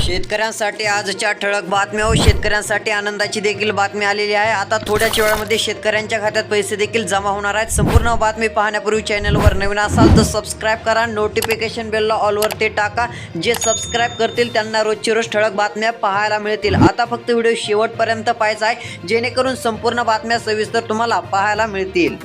शेतकऱ्यांसाठी आजच्या ठळक बातम्या व शेतकऱ्यांसाठी आनंदाची देखील बातमी आलेली आहे. आता थोड्याच वेळामध्ये शेतकऱ्यांच्या खात्यात पैसे देखील जमा होणार आहेत. संपूर्ण बातमी पाहण्यापूर्वी चॅनलवर नवीन असाल तर सबस्क्राईब करा. नोटिफिकेशन बेलला ऑलवर ते टाका. जे सबस्क्राईब करतील त्यांना रोजची रोज ठळक बातम्या पाहायला मिळतील. आता फक्त व्हिडिओ शेवटपर्यंत पाहायचा आहे. जेणेकरून संपूर्ण बातम्या सविस्तर तुम्हाला पाहायला मिळतील.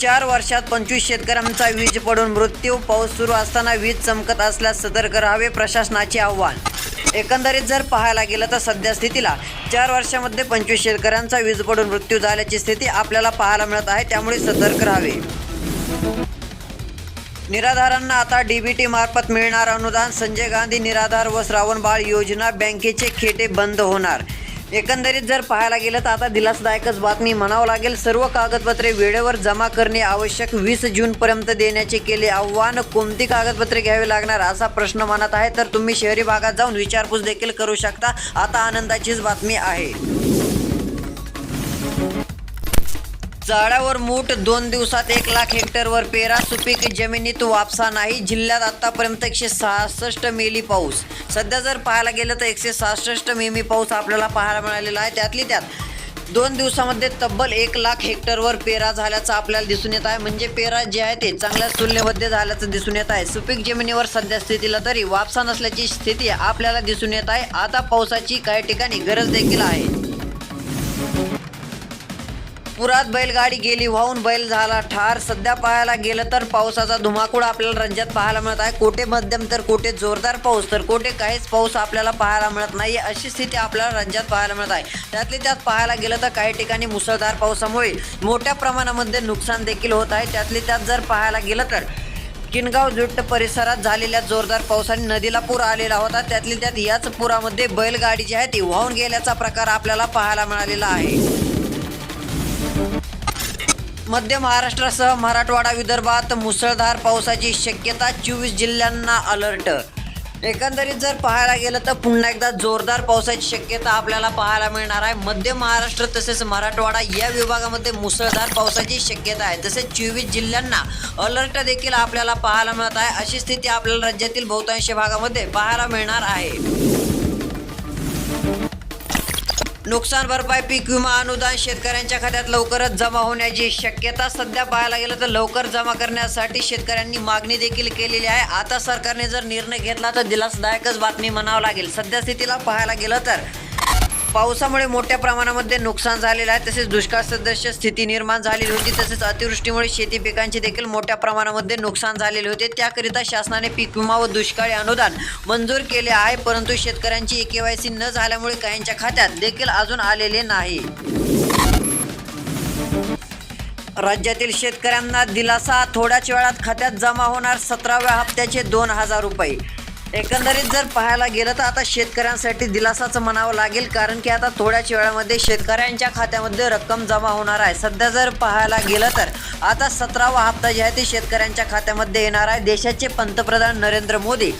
चार वर्षात पंचवीस शेतकऱ्यांचा वीज पडून मृत्यू पाऊस सुरू असताना वीज चमकत असल्यास सतर्क राहावे प्रशासनाचे आव्हान. एकंदरीत जर पाहायला गेलं तर सध्या स्थितीला चार वर्षामध्ये पंचवीस शेतकऱ्यांचा वीज पडून मृत्यू झाल्याची स्थिती आपल्याला पाहायला मिळत आहे त्यामुळे सतर्क राहावे. निराधारांना आता डीबीटी मार्फत मिळणार अनुदान. संजय गांधी निराधार व श्रावण बाळ योजना बँकेचे खेटे बंद होणार. एकंदरीत जर पाहायला गेलं तर आता दिलासदायकच बातमी म्हणावं लागेल. सर्व कागदपत्रे वेळेवर जमा करणे आवश्यक. वीस जूनपर्यंत देण्याचे केले आव्हान कोणती कागदपत्रे घ्यावी लागणार असा प्रश्न मनात आहे. तर तुम्ही शहरी भागात जाऊन विचारपूस देखील करू शकता. आता आनंदाचीच बातमी आहे. झाडावर मूठ दोन दिवसात एक लाख हेक्टरवर पेरा सुपीक जमिनीत वापसा नाही जिल्ह्यात आतापर्यंत एकशे सहासष्ट मिली पाऊस. सध्या जर पाहायला गेलं तर एकशे सहासष्ट मिमी पाऊस आपल्याला पाहायला मिळालेला आहे. त्यातली त्यात दोन दिवसामध्ये तब्बल एक लाख हेक्टरवर पेरा झाल्याचं आपल्याला दिसून येत आहे. म्हणजे पेरा जे आहे ते चांगल्या तुलनेमध्ये झाल्याचं दिसून येत आहे. सुपीक जमिनीवर सध्या स्थितीला तरी वापसा नसल्याची स्थिती आपल्याला दिसून येत आहे. आता पावसाची काही ठिकाणी गरज देखील आहे. पुरात बैलगाडी गेली वाहून बैल झाला ठार. सध्या पाहायला गेलं तर पावसाचा धुमाकूळ आपल्याला राज्यात पाहायला मिळत आहे. कोठे मध्यम तर कोठे जोरदार पाऊस तर कोठे काहीच पाऊस आपल्याला पाहायला मिळत नाही अशी स्थिती आपल्याला राज्यात पाहायला मिळत आहे. त्यातली त्यात पाहायला गेलं तर काही ठिकाणी मुसळधार पावसामुळे मोठ्या प्रमाणामध्ये नुकसान देखील होत आहे. त्यातली त्यात जर पाहायला गेलं तर किनगाव जुट्ट परिसरात झालेल्या जोरदार पावसाने नदीला पूर आलेला होता. त्यातली त्यात याच पुरामध्ये बैलगाडी जी आहे ती वाहून गेल्याचा प्रकार आपल्याला पाहायला मिळालेला आहे. मध्य महाराष्ट्रासह मराठवाडा विदर्भात मुसळधार पावसाची शक्यता चोवीस जिल्ह्यांना अलर्ट. एकंदरीत जर पाहायला गेलं तर पुन्हा एकदा जोरदार पावसाची शक्यता आपल्याला पाहायला मिळणार आहे. मध्य महाराष्ट्र तसेच मराठवाडा या विभागामध्ये मुसळधार पावसाची शक्यता आहे. तसेच चोवीस जिल्ह्यांना अलर्ट देखील आपल्याला पाहायला मिळत आहे अशी स्थिती आपल्याला राज्यातील बहुतांश भागामध्ये पाहायला मिळणार आहे. नुकसान भरपाई पीक विमा अनुदान शेतकऱ्यांच्या खात्यात लवकरच जमा होण्याची शक्यता सध्या पाहायला गेलं तर लवकर जमा करण्यासाठी शेतकऱ्यांनी मागणी देखील केलेली आहे. आता सरकारने जर निर्णय घेतला तर दिलासदायकच बातमी म्हणावं लागेल. सध्या स्थितीला पाहायला गेलं तर पावसामुळे मोठ्या प्रमाणामध्ये नुकसान झालेलं आहे. तसेच दुष्काळ सदृश स्थिती निर्माण झालेली होती. तसेच अतिवृष्टीमुळे शेती पिकांचे देखील मोठ्या प्रमाणामध्ये नुकसान झालेले होते. त्याकरिता शासनाने पीक विमा व दुष्काळी अनुदान मंजूर केले आहे. परंतु शेतकऱ्यांची के वाय सी न झाल्यामुळे काहींच्या खात्यात देखील अजून आलेले नाही. राज्यातील शेतकऱ्यांना दिलासा थोड्याच वेळात खात्यात जमा होणार. सतराव्या हप्त्याचे दोन हजार रुपये. एकंदरीत जर पाहायला गेलं तर आता शेतकऱ्यांसाठी दिलासाच म्हणावं लागेल कारण की आता थोड्याच वेळामध्ये शेतकऱ्यांच्या खात्यामध्ये रक्कम जमा होणार आहे. सध्या जर पाहायला गेलं तर आता सतरावा हप्ता जे आहे ते शेतकऱ्यांच्या खात्यामध्ये येणार आहे. देशाचे पंतप्रधान नरेंद्र मोदी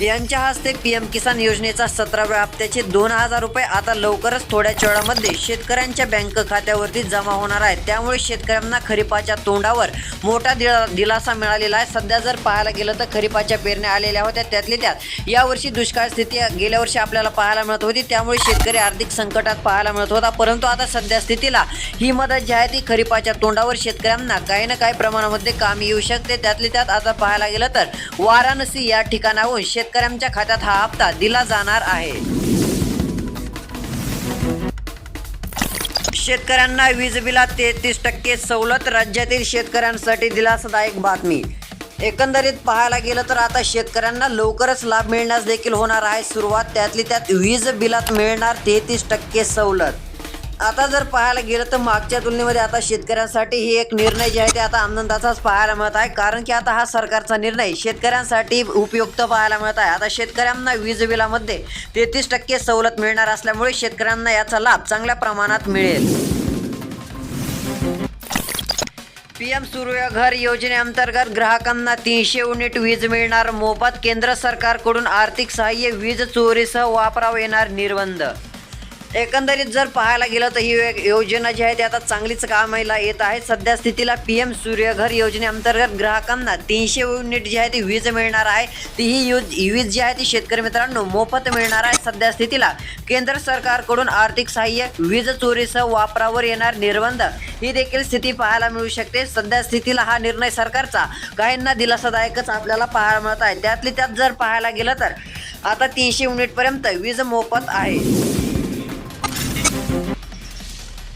यांच्या हस्ते पी एम किसान योजनेचा सतराव्या हप्त्याचे दोन हजार रुपये आता लवकरच थोड्याच वेळामध्ये शेतकऱ्यांच्या बँक खात्यावरती जमा होणार आहे त्यामुळे शेतकऱ्यांना खरीपाच्या तोंडावर मोठा दिला दिलासा मिळालेला आहे. सध्या जर पाहायला गेलं तर खरीपाच्या पेरण्या आलेल्या होत्या. त्यातली त्यात यावर्षी दुष्काळ स्थिती गेल्या वर्षी आपल्याला पाहायला मिळत होती. त्यामुळे शेतकरी आर्थिक संकटात पाहायला मिळत होता. परंतु आता सध्या स्थितीला ही मदत जी आहे ती खरीपाच्या तोंडावर शेतकऱ्यांना काही ना काही प्रमाणामध्ये काम येऊ शकते. त्यातली त्यात आता पाहायला गेलं तर वाराणसी या ठिकाणाहून शेतकऱ्यांच्या खात्यात हा हप्ता दिला जाणार आहे. शेतकऱ्यांना वीज बिलात तेहतीस टक्के सवलत राज्यातील शेतकऱ्यांसाठी दिलासादायक बातमी. एकंदरीत पाहायला गेलं तर आता शेतकऱ्यांना लवकरच लाभ मिळण्यास देखील होणार आहे. सुरुवात त्यातली त्यात वीज बिलात मिळणार तेहतीस टक्के सवलत. आता जर पाहायला गेलं तर मागच्या तुलनेमध्ये आता शेतकऱ्यांसाठी ही एक निर्णय जे आहे ते आता आनंदाचाच पाहायला मिळत आहे. कारण की आता हा सरकारचा निर्णय शेतकऱ्यांसाठी उपयुक्त पाहायला मिळत आहे. आता शेतकऱ्यांना वीज बिलामध्ये तेहतीस टक्के सवलत मिळणार असल्यामुळे शेतकऱ्यांना याचा लाभ चांगल्या प्रमाणात मिळेल. पीएम सूर्य घर योजनेअंतर्गत ग्राहकांना तीनशे युनिट वीज मिळणार. मोफत केंद्र सरकारकडून आर्थिक सहाय्य वीज चोरीसह वापरावं येणार निर्बंध. एकंदरीत जर पाहायला गेलं तर ही योजना जी आहे ती आता चांगलीच कामाला येत आहे. सध्या स्थितीला पी एम सूर्यघर योजनेअंतर्गत ग्राहकांना तीनशे युनिट जी आहे ती वीज मिळणार आहे. ती ही यूज वीज जी आहे ती शेतकरी मित्रांनो मोफत मिळणार आहे. सध्या स्थितीला केंद्र सरकारकडून आर्थिक सहाय्य वीज चोरीसह वापरावर येणार निर्बंध. ही देखील स्थिती पाहायला मिळू शकते. सध्या स्थितीला हा निर्णय सरकारचा काहींना दिलासादायकच आपल्याला पाहायला मिळत आहे. त्यातली त्यात जर पाहायला गेलं तर आता तीनशे युनिटपर्यंत वीज मोफत आहे.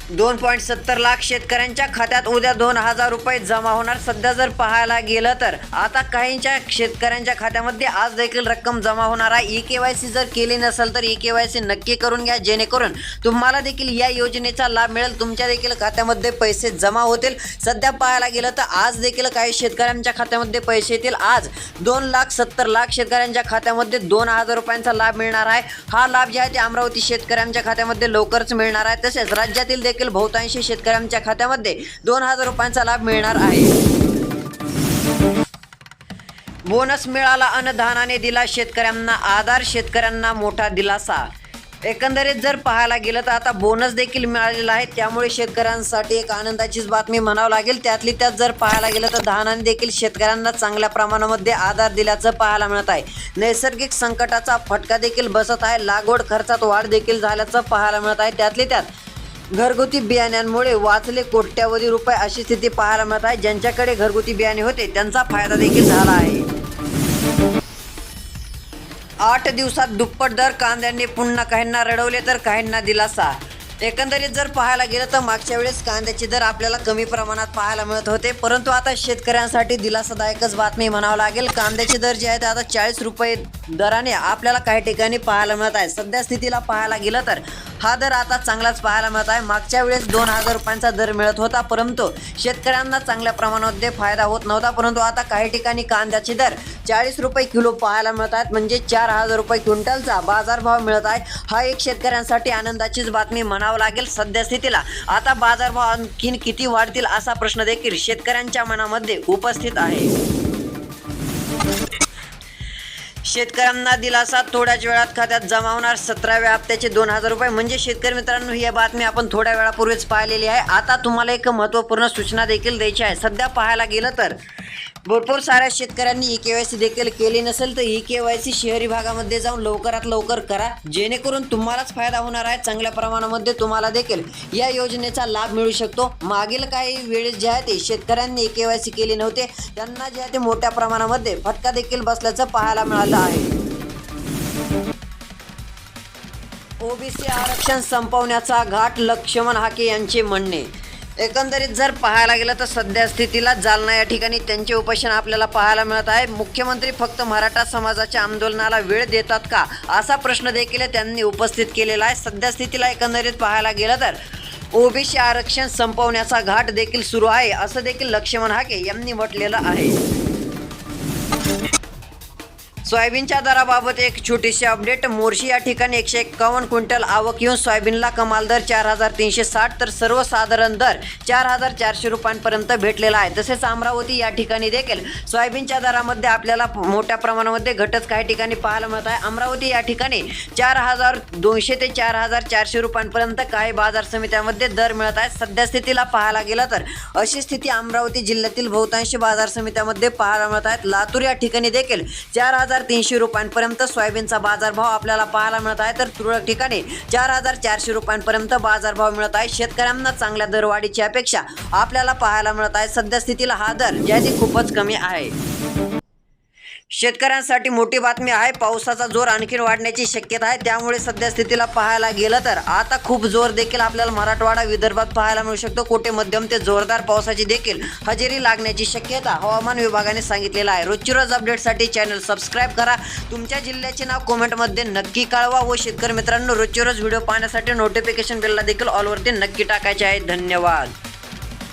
दोन पॉईंट सत्तर लाख शेतकऱ्यांच्या खात्यात उद्या दोन हजार रुपये जमा होणार. सध्या जर पाहायला गेलं तर आता काहींच्या शेतकऱ्यांच्या खात्यामध्ये आज देखील रक्कम जमा होणार आहे. ई के वाय सी जर केली नसेल तर ई के वाय सी नक्की करून घ्या जेणेकरून तुम्हाला देखील या योजनेचा लाभ मिळेल. तुमच्या देखील खात्यामध्ये पैसे जमा होतील. सध्या पाहायला गेलं तर आज देखील काही शेतकऱ्यांच्या खात्यामध्ये पैसे येतील. आज दोन लाख सत्तर लाख शेतकऱ्यांच्या खात्यामध्ये दोन हजार रुपयांचा लाभ मिळणार आहे. हा लाभ जे आहे ते अमरावती शेतकऱ्यांच्या खात्यामध्ये लवकरच मिळणार आहे. तसेच राज्यातील देखील बहुतांशी शेतकऱ्यांच्या खात्यामध्ये दोन हजार रुपयांचा लाभ मिळणार आहे. बोनस मिळाला अनुदानाने दिला शेतकऱ्यांना आधार शेतकऱ्यांना मोठा दिलासा. एकंदरीत जर पाहायला गेलं तर आता बोनस देखील मिळालेला आहे. त्यामुळे शेतकऱ्यांसाठी एक आनंदाचीच बातमी म्हणावं लागेल. त्यातली त्यात जर पाहायला गेलं तर धानाने देखील शेतकऱ्यांना चांगल्या प्रमाणामध्ये आधार दिल्याचं पाहायला मिळत आहे. नैसर्गिक संकटाचा फटका देखील बसत आहे. लागवड खर्चात वाढ देखील झाल्याचं पाहायला मिळत आहे. त्यातली त्यात घरगुती बियाण्यांमुळे वाचले कोट्यावधी रुपये अशी स्थिती पाहायला मिळत आहे. ज्यांच्याकडे घरगुती बियाणे होते त्यांचा फायदा देखील झाला आहे. आठ दिवसात दुप्पट दर कांद्यांनी पुन्हा काहींना रडवले तर काहींना दिलासा. एकंदरीत जर पाहायला गेलं तर मागच्या वेळेस कांद्याचे दर आपल्याला कमी प्रमाणात पाहायला मिळत होते. परंतु आता शेतकऱ्यांसाठी दिलासादायकच बातमी म्हणावं लागेल. कांद्याचे दर जे आहेत आता चाळीस रुपये दराने आपल्याला काही ठिकाणी पाहायला मिळत आहे. सध्या स्थितीला पाहायला गेलं तर हा दर आता चांगलाच पाहायला मिळत आहे. मागच्या वेळेस दोन हजार रुपयांचा दर मिळत होता परंतु शेतकऱ्यांना चांगल्या प्रमाणामध्ये फायदा होत नव्हता परंतु आता काही ठिकाणी कांद्याचे दर चाळीस रुपये किलो पाहायला मिळत आहेत म्हणजे चार हजार रुपये क्विंटलचा बाजारभाव मिळत आहे. हा एक शेतकऱ्यांसाठी आनंदाचीच बातमी म्हणावं लागेल सद्यस्थितीला. आता बाजारभाव आणखीन किती वाढतील असा प्रश्न देखील शेतकऱ्यांच्या मनामध्ये उपस्थित आहे. शेतकऱ्यांना दिलासा थोड्याच वेळात खात्यात जमा होणार. सतराव्या हप्त्याचे दोन हजार रुपये. म्हणजे शेतकरी मित्रांनो ही बातमी आपण थोड्या वेळापूर्वीच पाहिलेली आहे. आता तुम्हाला एक महत्त्वपूर्ण सूचना देखील द्यायची आहे. सध्या पाहायला गेलं तर भरपूर साऱ्या शेतकऱ्यांनी ई के वाय सी देखील केली नसेल तर ई के वाय सी शहरी भागामध्ये जाऊन लवकरात लवकर करा. जेणेकरून तुम्हालाच फायदा होणार आहे चांगल्या प्रमाणामध्ये तुम्हाला देखील या योजनेचा लाभ मिळू शकतो. मागील काही वेळेस जे आहे ते शेतकऱ्यांनी ई के वाय सी केली नव्हते. त्यांना जे आहे ते मोठ्या प्रमाणामध्ये फटका देखील बसल्याचं पाहायला मिळालं आहे. ओबीसी आरक्षण संपवण्याचा घाट लक्ष्मण हाके यांचे म्हणणे. एकंदरीत जर पाहायला गेलं तर सध्या स्थितीला जालना या ठिकाणी त्यांचे उपोषण आपल्याला पाहायला मिळत आहे. मुख्यमंत्री फक्त मराठा समाजाच्या आंदोलनाला वेळ देतात का? असा प्रश्न देखील त्यांनी उपस्थित केलेला आहे. सध्या स्थितीला एकंदरीत पाहायला गेलं तर ओबीसी आरक्षण संपवण्याचा घाट देखील सुरू आहे. असं देखील लक्ष्मण हाके यांनी म्हटलेलं आहे. सोयाबीनच्या दराबाबत एक छोटीशी अपडेट. मोर्शी या ठिकाणी एकशे एक्कावन्न क्विंटल आवक येऊन सोयाबीनला कमाल दर चार हजार तीनशे साठ तर सर्वसाधारण दर चार हजार चारशे रुपयांपर्यंत भेटलेला आहे. तसेच अमरावती या ठिकाणी देखील सोयाबीनच्या दरामध्ये आपल्याला मोठ्या प्रमाणामध्ये घटच काही ठिकाणी पाहायला मिळत आहे. अमरावती या ठिकाणी चार हजार दोनशे ते चार हजार चारशे रुपयांपर्यंत काही बाजार समित्यामध्ये दर मिळत आहेत. सध्या स्थितीला पाहायला गेलं तर अशी स्थिती अमरावती जिल्ह्यातील बहुतांश बाजार समित्यामध्ये पाहायला मिळत आहेत. लातूर या ठिकाणी देखील चार हजार तीनशे रुपयांपर्यंत सोयाबीनचा बाजारभाव आपल्याला पाहायला मिळत आहे. तर तुरळक ठिकाणी चार हजार चारशे रुपयांपर्यंत बाजारभाव मिळत आहे. शेतकऱ्यांना चांगल्या दरवाढीची अपेक्षा आपल्याला पाहायला मिळत आहे. सध्या स्थितीला हा दर यादी खूपच कमी आहे. शेतकऱ्यांसाठी मोठी बातमी आहे. पावसाचा जोर आणखीन वाढण्याची शक्यता आहे. त्यामुळे सध्या स्थितीला पाहायला गेलं तर आता खूप जोर देखील आपल्याला मराठवाडा विदर्भात पाहायला मिळू शकतो. कोठे मध्यम ते जोरदार पावसाची देखील हजेरी लागण्याची शक्यता हवामान विभागाने सांगितलेलं आहे. रोजची रोज अपडेटसाठी चॅनल सबस्क्राईब करा. तुमच्या जिल्ह्याचे नाव कमेंटमध्ये नक्की कळवा व शेतकरी मित्रांनो रोजची रोज व्हिडिओ पाहण्यासाठी नोटिफिकेशन बेलला देखील ऑलवरती नक्की टाकायचे आहे. धन्यवाद.